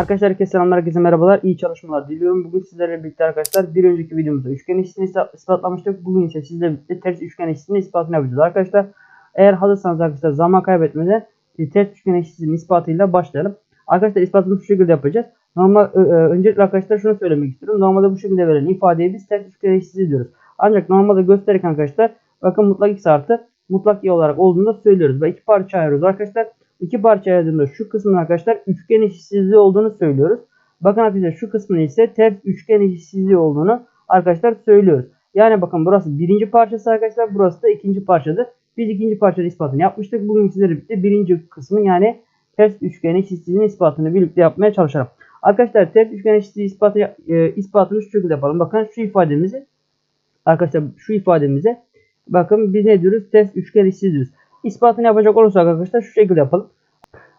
Arkadaşlar herkese selamlar, herkese merhabalar, iyi çalışmalar diliyorum. Bugün sizlerle birlikte arkadaşlar bir önceki videomuzda üçgen eşitliğini ispat- ispatlamıştık. Bugün ise sizlerle birlikte ters üçgen eşitliğini ispatını yapacağız arkadaşlar. Eğer hazırsanız arkadaşlar zaman kaybetmeden e, ters üçgen eşitliğinin ispatıyla başlayalım. Arkadaşlar ispatını şu şekilde yapacağız. Normal ö- ö, öncelikle arkadaşlar şunu söylemek istiyorum. Normalde bu şekilde verilen ifadeyi biz ters üçgen eşitliği diyoruz. Ancak normalde gösterirken arkadaşlar bakın mutlak x artı mutlak y olarak olduğunu da söylüyoruz. Ve iki parça ayırıyoruz arkadaşlar. İki parça ayırdığında şu kısmın arkadaşlar üçgen eşitsizliği olduğunu söylüyoruz. Bakın arkadaşlar şu kısmın ise ters üçgen eşitsizliği olduğunu arkadaşlar söylüyoruz. Yani bakın burası birinci parçası arkadaşlar. Burası da ikinci parçadır. Biz ikinci parçanın ispatını yapmıştık. Bugün sizlerle birlikte birinci kısmın yani ters üçgen eşitsizliğinin ispatını birlikte yapmaya çalışalım. Arkadaşlar ters üçgen eşitsizliği ispatı, e, ispatını şu şekilde yapalım. Bakın şu ifademizi arkadaşlar şu ifademize bakın biz ne diyoruz? Ters üçgen eşitsizliği diyoruz. İspatını yapacak olursak arkadaşlar şu şekilde yapalım.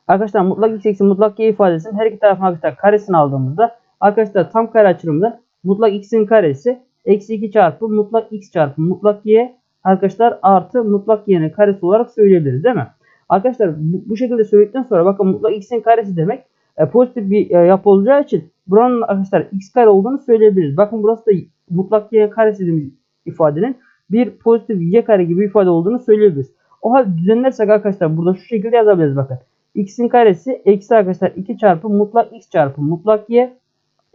Arkadaşlar mutlak x eksi mutlak y ifadesinin her iki tarafına arkadaşlar karesini aldığımızda arkadaşlar tam kare açılımında mutlak x'in karesi eksi 2 çarpı mutlak x çarpı mutlak y arkadaşlar artı mutlak y'nin karesi olarak söyleyebiliriz değil mi? Arkadaşlar bu, bu şekilde söyledikten sonra bakın mutlak x'in karesi demek e, pozitif bir e, yapı olacağı için buranın arkadaşlar x kare olduğunu söyleyebiliriz. Bakın burası da mutlak y karesi dediğimiz ifadenin bir pozitif y kare gibi ifade olduğunu söyleyebiliriz. O halde düzenlersek arkadaşlar burada şu şekilde yazabiliriz bakın. x'in karesi eksi arkadaşlar 2 çarpı mutlak x çarpı mutlak y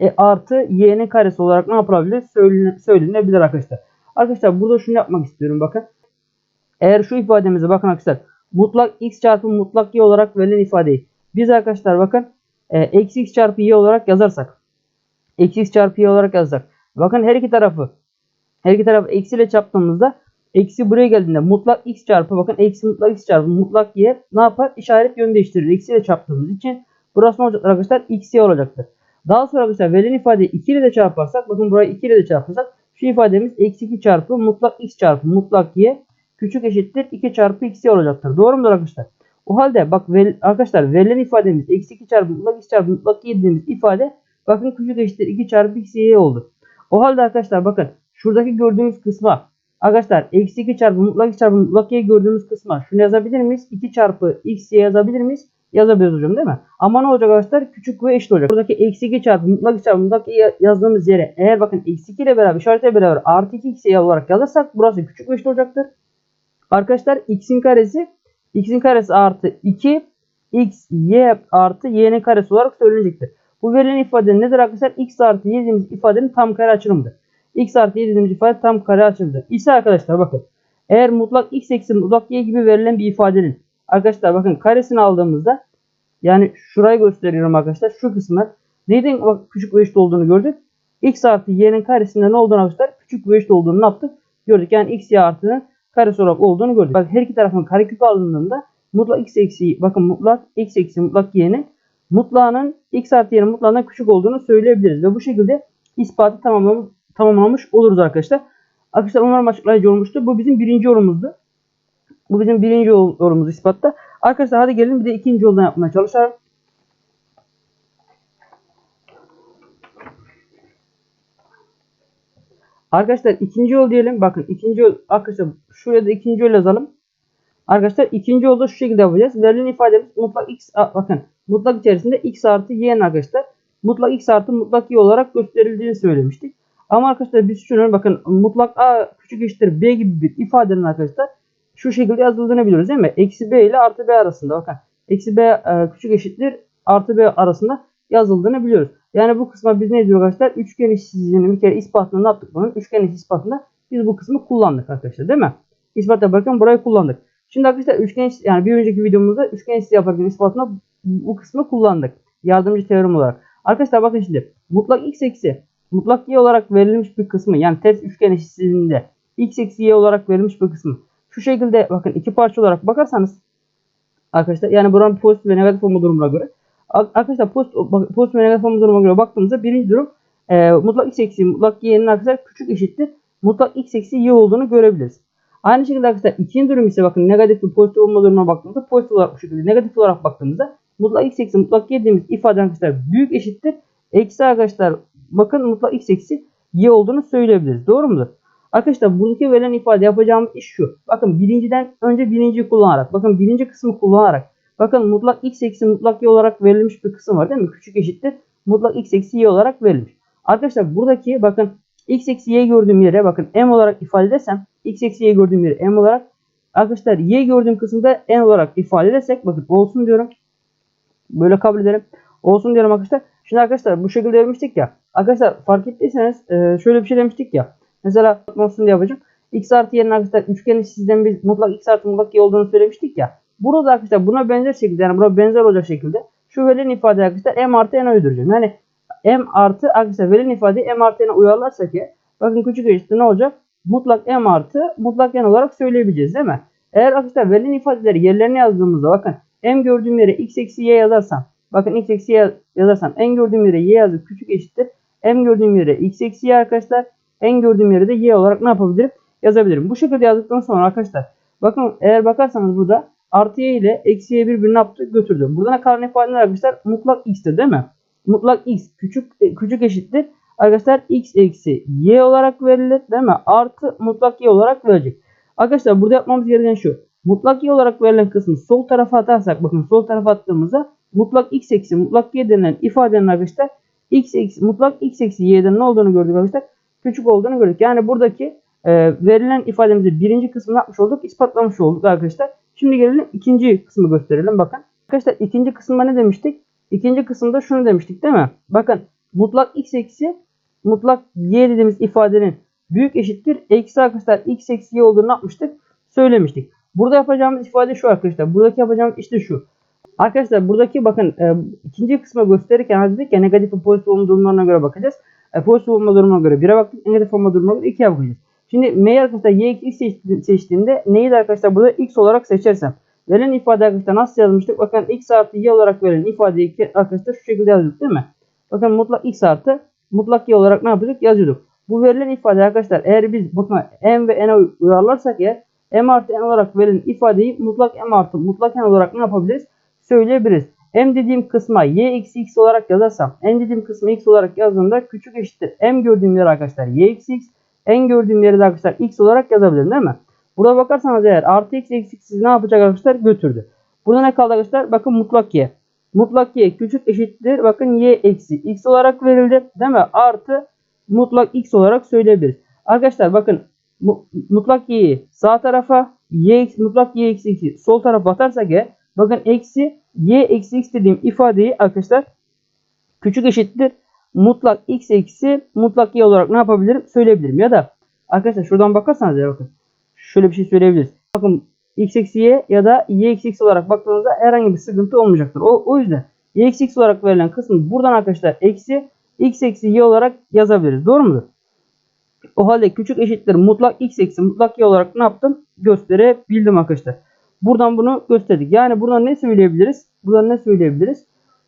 e, artı y'nin karesi olarak ne yapılabilir? Söylene, söylenebilir arkadaşlar. Arkadaşlar burada şunu yapmak istiyorum bakın. Eğer şu ifademize bakın arkadaşlar. Mutlak x çarpı mutlak y olarak verilen ifadeyi biz arkadaşlar bakın e, eksi x çarpı y olarak yazarsak. Eksi x çarpı y olarak yazarsak. Bakın her iki tarafı her iki tarafı eksiyle çarptığımızda eksi buraya geldiğinde mutlak x çarpı bakın eksi mutlak x çarpı mutlak y ne yapar? İşaret yön değiştirir. Eksiyle çarptığımız için burası ne olacak arkadaşlar? x y olacaktır. Daha sonra arkadaşlar verilen ifadeyi 2 ile de çarparsak bakın burayı 2 ile de çarparsak şu ifademiz eksi 2 çarpı mutlak x çarpı mutlak y küçük eşittir 2 çarpı x y olacaktır. Doğru mudur arkadaşlar? O halde bak ver, arkadaşlar verilen ifademiz eksi 2 çarpı mutlak x çarpı mutlak y dediğimiz ifade bakın küçük eşittir 2 çarpı x y oldu. O halde arkadaşlar bakın şuradaki gördüğümüz kısma arkadaşlar eksi 2 çarpı mutlak çarpı mutlak y gördüğümüz kısma şunu yazabilir miyiz? 2 çarpı x y yazabilir miyiz? Yazabiliriz hocam değil mi? Ama ne olacak arkadaşlar? Küçük ve eşit olacak. Buradaki eksi 2 çarpı mutlak çarpı mutlak y yazdığımız yere eğer bakın eksi 2 ile beraber işaretle beraber artı 2 x y olarak yazarsak burası küçük ve eşit olacaktır. Arkadaşlar x'in karesi x'in karesi artı 2 x y artı y'nin karesi olarak söylenecektir. Bu verilen ifade nedir arkadaşlar? x artı y dediğimiz ifadenin tam kare açılımıdır. X artı y dediğimiz ifade tam kare açılımdır. İse arkadaşlar bakın. Eğer mutlak x eksi mutlak y gibi verilen bir ifadenin arkadaşlar bakın karesini aldığımızda yani şurayı gösteriyorum arkadaşlar. Şu kısmı neyden bak küçük ve eşit olduğunu gördük. x artı y'nin karesinde ne olduğunu arkadaşlar küçük ve eşit olduğunu ne yaptık? Gördük. Yani x y artının karesi olarak olduğunu gördük. Bak her iki tarafın karekök alındığında mutlak x eksi bakın mutlak x eksi mutlak y'nin mutlağının x artı y'nin mutlağından küçük olduğunu söyleyebiliriz. Ve bu şekilde ispatı tamamlamış, tamamlamış oluruz arkadaşlar. Arkadaşlar umarım açıklayıcı olmuştu. Bu bizim birinci yorumumuzdu. Bu bizim birinci yorumumuz ispatta. Arkadaşlar hadi gelin bir de ikinci yoldan yapmaya çalışalım. Arkadaşlar ikinci yol diyelim. Bakın ikinci yol arkadaşlar şuraya da ikinci yol yazalım. Arkadaşlar ikinci yolda şu şekilde yapacağız. Verilen ifademiz mutlak x bakın mutlak içerisinde x artı y'nin arkadaşlar mutlak x artı mutlak y olarak gösterildiğini söylemiştik. Ama arkadaşlar biz şunu bakın mutlak a küçük eşittir b gibi bir ifadenin arkadaşlar şu şekilde yazıldığını biliyoruz değil mi? Eksi b ile artı b arasında bakın. Eksi b e, küçük eşittir artı b arasında yazıldığını biliyoruz. Yani bu kısma biz ne diyoruz arkadaşlar? Üçgen eşitsizliğinin bir kere ispatını ne yaptık bunun? Üçgen eşit ispatında biz bu kısmı kullandık arkadaşlar değil mi? İspat yaparken burayı kullandık. Şimdi arkadaşlar üçgen yani bir önceki videomuzda üçgen eşit yaparken ispatında bu kısmı kullandık. Yardımcı teorem olarak. Arkadaşlar bakın şimdi mutlak x eksi mutlak y olarak verilmiş bir kısmı yani ters üçgen eşitsizliğinde x eksi y olarak verilmiş bir kısmı şu şekilde bakın iki parça olarak bakarsanız arkadaşlar yani buranın pozitif ve negatif olma durumuna göre arkadaşlar pozitif, pozitif ve negatif olma durumuna göre baktığımızda birinci durum e, mutlak x eksi mutlak y'nin arkadaşlar küçük eşittir mutlak x eksi y olduğunu görebiliriz. Aynı şekilde arkadaşlar ikinci durum ise bakın negatif ve pozitif olma durumuna baktığımızda pozitif olarak bu şekilde negatif olarak baktığımızda mutlak x eksi mutlak y dediğimiz ifade arkadaşlar büyük eşittir. Eksi arkadaşlar bakın mutlak x eksi y olduğunu söyleyebiliriz. Doğru mudur? Arkadaşlar buradaki verilen ifade yapacağımız iş şu. Bakın birinciden önce birinciyi kullanarak bakın birinci kısmı kullanarak Bakın mutlak x eksi mutlak y olarak verilmiş bir kısım var değil mi? Küçük eşittir. Mutlak x eksi y olarak verilmiş. Arkadaşlar buradaki bakın x eksi y gördüğüm yere bakın m olarak ifade edersem x eksi y gördüğüm yere m olarak arkadaşlar y gördüğüm kısımda n olarak ifade edersek bakın olsun diyorum. Böyle kabul edelim. Olsun diyorum arkadaşlar. Şimdi arkadaşlar bu şekilde vermiştik ya. Arkadaşlar fark ettiyseniz e, şöyle bir şey demiştik ya. Mesela olsun diye yapacağım. x artı yerine arkadaşlar üçgen sizden biz mutlak x artı mutlak y olduğunu söylemiştik ya. Burada arkadaşlar buna benzer şekilde yani buna benzer olacak şekilde şu verilen ifade arkadaşlar m artı n'e uyduracağım. Yani m artı arkadaşlar verilen ifadeyi m artı n'e uyarlarsak ya bakın küçük eşittir ne olacak? Mutlak m artı mutlak n olarak söyleyebileceğiz değil mi? Eğer arkadaşlar verilen ifadeleri yerlerine yazdığımızda bakın m gördüğüm yere x eksi y yazarsam bakın x eksi y yazarsam n gördüğüm yere y yazıp küçük eşittir. M gördüğüm yere x eksi y arkadaşlar n gördüğüm yere de y olarak ne yapabilirim? Yazabilirim. Bu şekilde yazdıktan sonra arkadaşlar bakın eğer bakarsanız burada artı y ile eksi y birbirini yaptı? Götürdü. Burada ne kalan ifadeler arkadaşlar mutlak x'tir değil mi? Mutlak x küçük e, küçük eşittir. Arkadaşlar x eksi y olarak verilir değil mi? Artı mutlak y olarak verecek. Arkadaşlar burada yapmamız gereken şu. Mutlak y olarak verilen kısmı sol tarafa atarsak bakın sol tarafa attığımızda mutlak x eksi mutlak y denilen ifadenin arkadaşlar x eksi mutlak x eksi y'den ne olduğunu gördük arkadaşlar. Küçük olduğunu gördük. Yani buradaki e, verilen ifademizi birinci kısmını yapmış olduk. ispatlamış olduk arkadaşlar. Şimdi gelelim ikinci kısmı gösterelim. Bakın. Arkadaşlar ikinci kısımda ne demiştik? İkinci kısımda şunu demiştik değil mi? Bakın mutlak x eksi mutlak y dediğimiz ifadenin büyük eşittir. Eksi arkadaşlar x eksi y olduğunu yapmıştık? Söylemiştik. Burada yapacağımız ifade şu arkadaşlar. Buradaki yapacağımız işte şu. Arkadaşlar buradaki bakın e, ikinci kısma gösterirken hani dedik ya negatif ve pozitif olma durumlarına göre bakacağız. E, pozitif olma durumuna göre 1'e baktık. Negatif olma durumuna göre 2'ye bakacağız. Şimdi m'yi arkadaşlar y x seçtiğimde neyi arkadaşlar burada x olarak seçersem. Verilen ifade arkadaşlar nasıl yazmıştık? Bakın x artı y olarak verilen ifadeyi arkadaşlar şu şekilde yazıyorduk değil mi? Bakın mutlak x artı mutlak y olarak ne yapıyorduk? Yazıyorduk. Bu verilen ifade arkadaşlar eğer biz bakın m ve n'e uyarlarsak ya m artı n olarak verilen ifadeyi mutlak m artı mutlak n olarak ne yapabiliriz? Söyleyebiliriz. m dediğim kısma y eksi x olarak yazarsam n dediğim kısma x olarak yazdığımda küçük eşittir m gördüğüm yer arkadaşlar y eksi x en gördüğüm yeri de arkadaşlar x olarak yazabilirim değil mi? Burada bakarsanız eğer artı x eksi x ne yapacak arkadaşlar? Götürdü. Burada ne kaldı arkadaşlar? Bakın mutlak y. Mutlak y küçük eşittir. Bakın y eksi x olarak verildi. Değil mi? Artı mutlak x olarak söyleyebiliriz. Arkadaşlar bakın mutlak y'yi sağ tarafa y mutlak y eksi x'i sol tarafa atarsak ya bakın eksi y eksi x dediğim ifadeyi arkadaşlar küçük eşittir mutlak x eksi mutlak y olarak ne yapabilirim? Söyleyebilirim. Ya da arkadaşlar şuradan bakarsanız ya bakın. Şöyle bir şey söyleyebiliriz. Bakın x eksi y ya da y eksi x olarak baktığınızda herhangi bir sıkıntı olmayacaktır. O, o yüzden y eksi x olarak verilen kısmı buradan arkadaşlar eksi x eksi y olarak yazabiliriz. Doğru mudur? O halde küçük eşittir mutlak x eksi mutlak y olarak ne yaptım? Gösterebildim arkadaşlar. Buradan bunu gösterdik. Yani buradan ne söyleyebiliriz? Buradan ne söyleyebiliriz?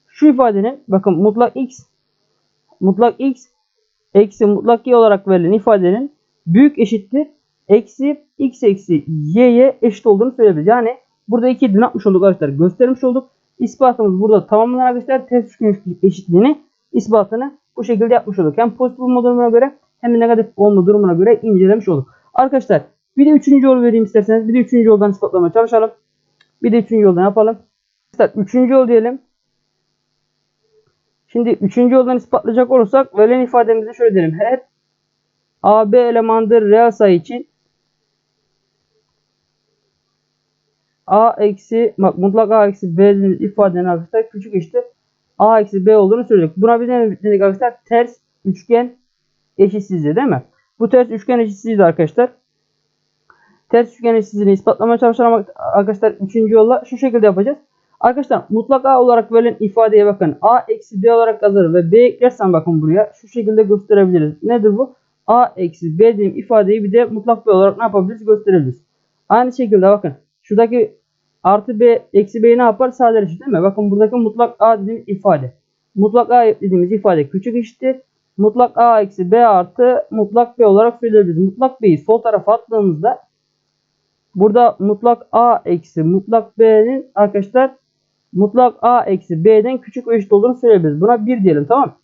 Şu ifadenin bakın mutlak x mutlak x eksi mutlak y olarak verilen ifadenin büyük eşittir eksi x eksi y'ye eşit olduğunu söyleyebiliriz. Yani burada iki din atmış olduk arkadaşlar. Göstermiş olduk. İspatımız burada tamamlanan arkadaşlar. Ters üçgen eşitliğini ispatını bu şekilde yapmış olduk. Hem pozitif olma durumuna göre hem de negatif olma durumuna göre incelemiş olduk. Arkadaşlar bir de üçüncü yol vereyim isterseniz. Bir de üçüncü yoldan ispatlamaya çalışalım. Bir de üçüncü yoldan yapalım. Arkadaşlar üçüncü yol diyelim. Şimdi üçüncü yoldan ispatlayacak olursak verilen ifademizi şöyle diyelim. Her AB elemandır reel sayı için A eksi mutlak A eksi B ifadenin arkadaşlar küçük işte A eksi B olduğunu söyledik. Buna bir ne dedik arkadaşlar? Ters üçgen eşitsizliği değil mi? Bu ters üçgen eşitsizliği arkadaşlar. Ters üçgen eşitsizliğini ispatlamaya çalışalım arkadaşlar. Üçüncü yolla şu şekilde yapacağız. Arkadaşlar mutlak A olarak verilen ifadeye bakın. A eksi B olarak yazılır ve B eklersen bakın buraya. Şu şekilde gösterebiliriz. Nedir bu? A eksi B dediğim ifadeyi bir de mutlak B olarak ne yapabiliriz? Gösterebiliriz. Aynı şekilde bakın. Şuradaki artı B eksi B'yi ne yapar? Sadeleşir değil mi? Bakın buradaki mutlak A dediğimiz ifade. Mutlak A dediğimiz ifade küçük eşittir. Mutlak A eksi B artı mutlak B olarak söyleyebiliriz. Mutlak B'yi sol tarafa attığımızda burada mutlak A eksi mutlak B'nin arkadaşlar mutlak a eksi b'den küçük ve eşit olduğunu söyleyebiliriz. Buna 1 diyelim tamam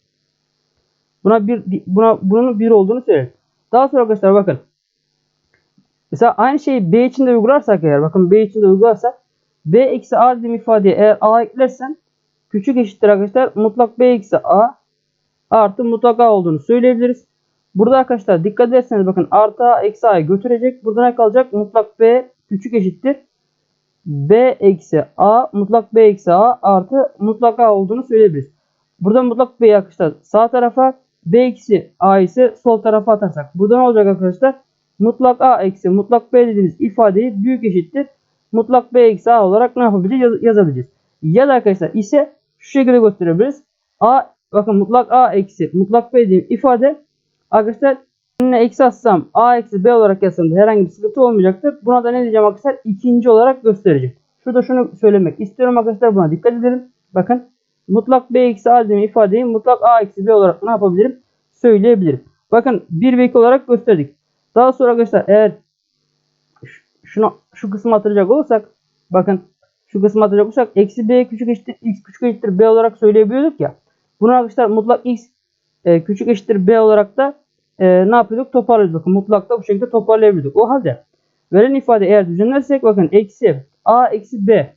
Buna bir buna bunun 1 olduğunu söyleyelim. Daha sonra arkadaşlar bakın. Mesela aynı şeyi b için de uygularsak eğer bakın b için de uygularsak B eksi A dediğim ifadeye eğer A eklersen küçük eşittir arkadaşlar mutlak B eksi A artı mutlak A olduğunu söyleyebiliriz. Burada arkadaşlar dikkat ederseniz bakın artı eksi A'yı götürecek. Burada ne kalacak? Mutlak B küçük eşittir. B eksi A mutlak B eksi A artı mutlak A olduğunu söyleyebiliriz. Burada mutlak B'yi arkadaşlar sağ tarafa B eksi A ise sol tarafa atarsak. Burada ne olacak arkadaşlar? Mutlak A eksi mutlak B dediğimiz ifadeyi büyük eşittir. Mutlak B eksi A olarak ne yapabileceğiz? Yaz- yazabileceğiz. Ya da arkadaşlar ise şu şekilde gösterebiliriz. A bakın mutlak A eksi mutlak B dediğim ifade arkadaşlar önüne eksi atsam A eksi B olarak yazsam herhangi bir sıkıntı olmayacaktır. Buna da ne diyeceğim arkadaşlar? İkinci olarak göstereceğim. Şurada şunu söylemek istiyorum arkadaşlar. Buna dikkat edelim. Bakın mutlak B eksi A dediğim ifadeyi mutlak A eksi B olarak ne yapabilirim? Söyleyebilirim. Bakın 1 ve 2 olarak gösterdik. Daha sonra arkadaşlar eğer ş- şunu şu kısmı hatırlayacak olursak bakın şu kısmı hatırlayacak olursak eksi b küçük eşittir x küçük eşittir b olarak söyleyebiliyorduk ya. Bunu arkadaşlar mutlak x e, küçük eşittir b olarak da e, ne yapıyorduk? Toparlıyorduk. Bakın mutlakta bu şekilde toparlayabiliyorduk. O halde verilen ifade eğer düzenlersek bakın eksi a eksi b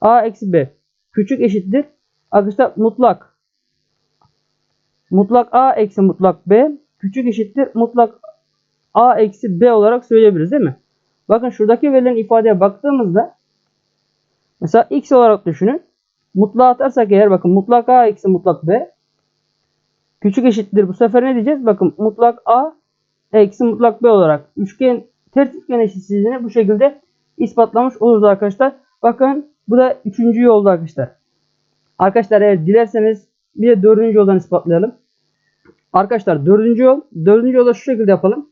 a eksi b küçük eşittir arkadaşlar mutlak mutlak a eksi mutlak b küçük eşittir mutlak a eksi b olarak söyleyebiliriz değil mi? Bakın şuradaki verilen ifadeye baktığımızda mesela x olarak düşünün. Mutlağa atarsak eğer bakın mutlak a eksi mutlak b küçük eşittir. Bu sefer ne diyeceğiz? Bakın mutlak a eksi mutlak b olarak üçgen ters üçgen eşitsizliğini bu şekilde ispatlamış oluruz arkadaşlar. Bakın bu da üçüncü yolda arkadaşlar. Arkadaşlar eğer dilerseniz bir de dördüncü yoldan ispatlayalım. Arkadaşlar dördüncü yol. Dördüncü yolda şu şekilde yapalım.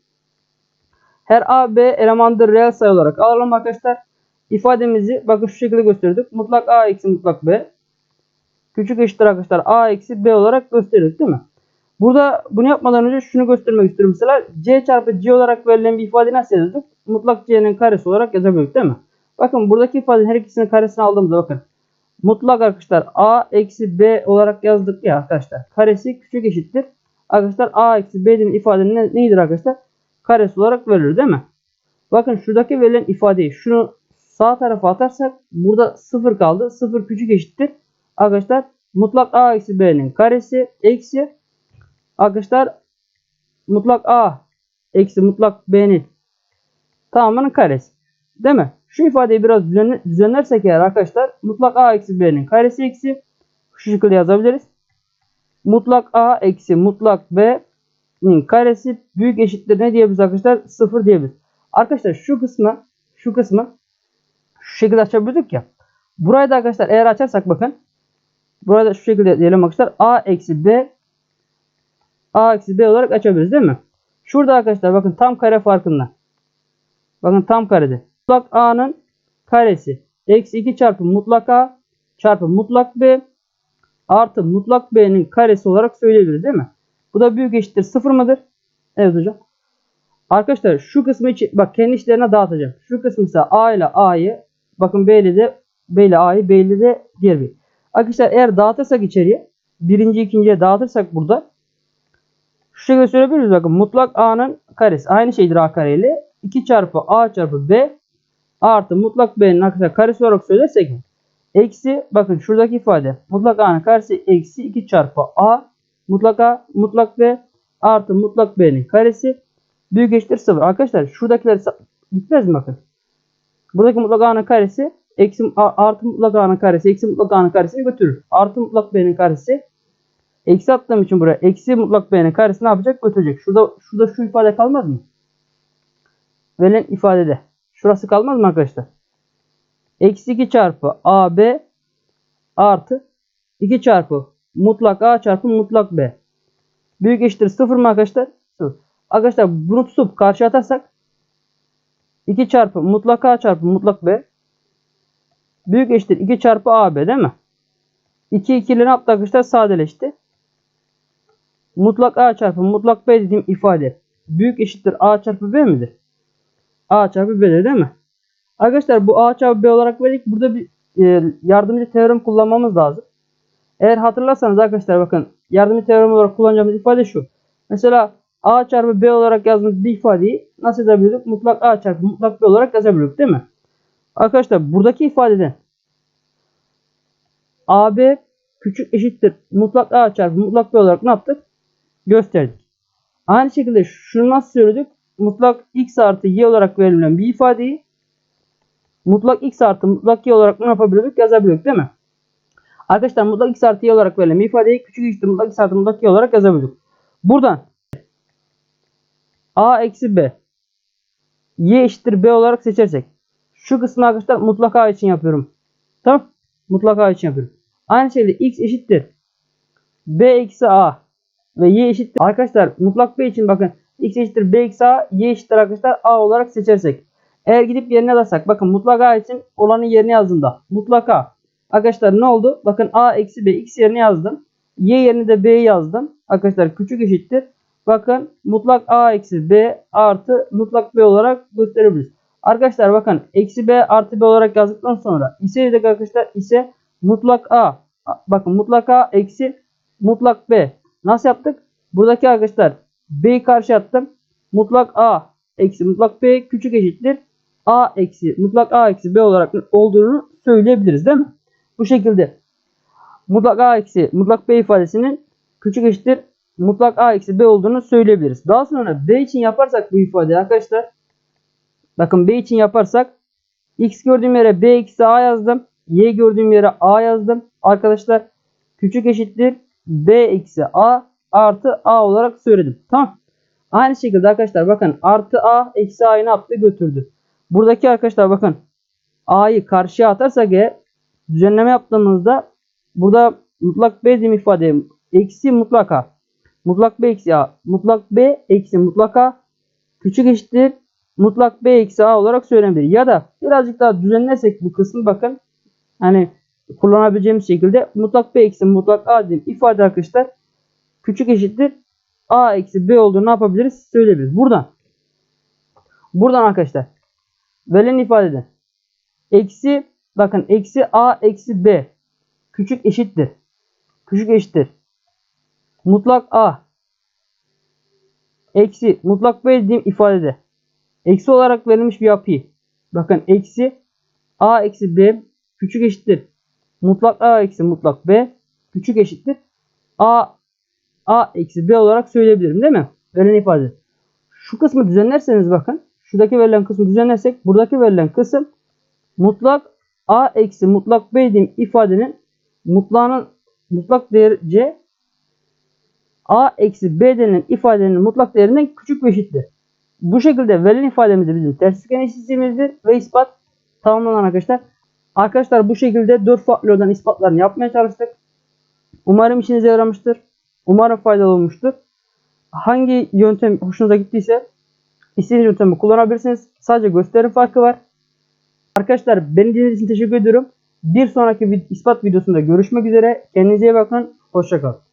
Her A, B elemandır reel sayı olarak alalım arkadaşlar. İfademizi bakın şu şekilde gösterdik. Mutlak A eksi mutlak B. Küçük eşittir arkadaşlar A eksi B olarak gösterdik değil mi? Burada bunu yapmadan önce şunu göstermek istiyorum. Mesela C çarpı C olarak verilen bir ifade nasıl yazıyorduk? Mutlak C'nin karesi olarak yazabiliyorduk değil mi? Bakın buradaki ifadenin her ikisinin karesini aldığımızda bakın. Mutlak arkadaşlar A eksi B olarak yazdık ya arkadaşlar. Karesi küçük eşittir. Arkadaşlar A eksi B'nin ifadenin ne, neydir arkadaşlar? Karesi olarak verilir değil mi? Bakın şuradaki verilen ifadeyi şunu sağ tarafa atarsak burada 0 kaldı. 0 küçük eşittir. Arkadaşlar mutlak A eksi B'nin karesi eksi arkadaşlar mutlak A eksi mutlak B'nin tamamının karesi. Değil mi? Şu ifadeyi biraz düzenle, düzenlersek eğer arkadaşlar mutlak A eksi B'nin karesi eksi şu şekilde yazabiliriz. Mutlak A eksi mutlak B'nin karesi büyük eşittir ne diyebiliriz arkadaşlar? 0 diyebiliriz. Arkadaşlar şu kısmı şu kısmı şu şekilde açabiliyorduk ya. Burayı da arkadaşlar eğer açarsak bakın. Burada şu şekilde diyelim arkadaşlar. A eksi B A eksi B olarak açabiliriz değil mi? Şurada arkadaşlar bakın tam kare farkında. Bakın tam karede. Mutlak A'nın karesi. Eksi 2 çarpı mutlak A çarpı mutlak B artı mutlak B'nin karesi olarak söyleyebiliriz değil mi? Bu da büyük eşittir 0 mıdır? Evet hocam. Arkadaşlar şu kısmı için bak kendi işlerine dağıtacağım. Şu kısmı ise A ile A'yı bakın B ile de B ile A'yı B ile de diğer bir. Arkadaşlar eğer dağıtırsak içeriye birinci ikinciye dağıtırsak burada şu şekilde söyleyebiliriz bakın mutlak A'nın karesi aynı şeydir A kare ile 2 çarpı A çarpı B artı mutlak B'nin arkadaşlar karesi olarak söylersek eksi bakın şuradaki ifade mutlak A'nın karesi eksi 2 çarpı A mutlak A mutlak B artı mutlak B'nin karesi büyük eşittir 0. Arkadaşlar şuradakiler gitmez mi bakın. Buradaki mutlak A'nın karesi eksi artı mutlak A'nın karesi eksi mutlak A'nın karesini götürür. Artı mutlak B'nin karesi eksi attığım için buraya eksi mutlak B'nin karesi ne yapacak? Götürecek. Şurada şurada şu ifade kalmaz mı? Verilen ifadede. Şurası kalmaz mı arkadaşlar? Eksi 2 çarpı AB artı 2 çarpı mutlak A çarpı mutlak B. Büyük eşittir 0 mı arkadaşlar? 0. Arkadaşlar bunu tutup karşı atarsak 2 çarpı mutlak A çarpı mutlak B büyük eşittir 2 çarpı AB değil mi? 2 ikili ne yaptı arkadaşlar? Sadeleşti. Mutlak A çarpı mutlak B dediğim ifade büyük eşittir A çarpı B midir? A çarpı B'dir değil mi? Arkadaşlar bu A çarpı B olarak verdik. Burada bir e, yardımcı teorem kullanmamız lazım. Eğer hatırlarsanız arkadaşlar bakın yardımcı teorem olarak kullanacağımız ifade şu. Mesela A çarpı B olarak yazdığımız bir ifadeyi nasıl yazabiliyorduk? Mutlak A çarpı mutlak B olarak yazabiliyorduk değil mi? Arkadaşlar buradaki ifadeden AB küçük eşittir mutlak A çarpı mutlak B olarak ne yaptık? Gösterdik. Aynı şekilde şunu nasıl söyledik? Mutlak x artı y olarak verilen bir ifadeyi mutlak x artı mutlak y olarak ne yapabiliyorduk? Yazabiliyorduk değil mi? Arkadaşlar mutlak x artı y olarak verilen bir ifadeyi küçük eşittir mutlak x artı mutlak y olarak yazabiliyorduk. Buradan a eksi b y eşittir b olarak seçersek şu kısmı arkadaşlar mutlak a için yapıyorum. Tamam. Mutlak a için yapıyorum. Aynı şekilde x eşittir b eksi a ve y eşittir. Arkadaşlar mutlak b için bakın x eşittir b eksi a y eşittir arkadaşlar a olarak seçersek. Eğer gidip yerine yazarsak bakın mutlak a için olanı yerine yazdığımda mutlak a. Arkadaşlar ne oldu? Bakın a eksi b x yerine yazdım. Y yerine de b'yi yazdım. Arkadaşlar küçük eşittir. Bakın mutlak a eksi b artı mutlak b olarak gösterebiliriz. Arkadaşlar bakın eksi b artı b olarak yazdıktan sonra ise dedik arkadaşlar ise mutlak a. Bakın mutlak a eksi mutlak b. Nasıl yaptık? Buradaki arkadaşlar b'yi karşı attım. Mutlak a eksi mutlak b küçük eşittir. a eksi mutlak a eksi b olarak olduğunu söyleyebiliriz değil mi? Bu şekilde mutlak a eksi mutlak b ifadesinin küçük eşittir mutlak a eksi b olduğunu söyleyebiliriz. Daha sonra b için yaparsak bu ifadeyi arkadaşlar bakın b için yaparsak x gördüğüm yere b eksi a yazdım. y gördüğüm yere a yazdım. Arkadaşlar küçük eşittir b eksi a artı a olarak söyledim. Tamam. Aynı şekilde arkadaşlar bakın artı a eksi a'yı ne yaptı götürdü. Buradaki arkadaşlar bakın a'yı karşıya atarsak eğer düzenleme yaptığımızda burada mutlak b dediğim ifade eksi mutlak a. Mutlak b eksi a. Mutlak b eksi mutlak a küçük eşittir mutlak b eksi a olarak söylenebilir. Ya da birazcık daha düzenlersek bu kısmı bakın. Hani kullanabileceğimiz şekilde mutlak b eksi mutlak a dediğim ifade arkadaşlar küçük eşittir a eksi b olduğunu ne yapabiliriz? Söyleyebiliriz. Buradan. Buradan arkadaşlar. Verilen ifadeden. Eksi bakın eksi a eksi b küçük eşittir. Küçük eşittir. Mutlak a eksi mutlak b dediğim ifadede eksi olarak verilmiş bir yapıyı bakın eksi a eksi b küçük eşittir. Mutlak a eksi mutlak b küçük eşittir. a a eksi b olarak söyleyebilirim değil mi? Verilen ifade. Şu kısmı düzenlerseniz bakın. Şuradaki verilen kısmı düzenlersek buradaki verilen kısım mutlak a eksi mutlak b dediğim ifadenin mutlağının mutlak değeri c a eksi b denilen ifadenin mutlak değerinden küçük ve eşittir. Bu şekilde verilen ifademiz de bizim ters üçgen ve ispat tamamlanan arkadaşlar. Arkadaşlar bu şekilde 4 farklı yoldan ispatlarını yapmaya çalıştık. Umarım işinize yaramıştır. Umarım faydalı olmuştur. Hangi yöntem hoşunuza gittiyse istediğiniz yöntemi kullanabilirsiniz. Sadece gösterim farkı var. Arkadaşlar beni dinlediğiniz için teşekkür ediyorum. Bir sonraki ispat videosunda görüşmek üzere. Kendinize iyi bakın. Hoşçakalın.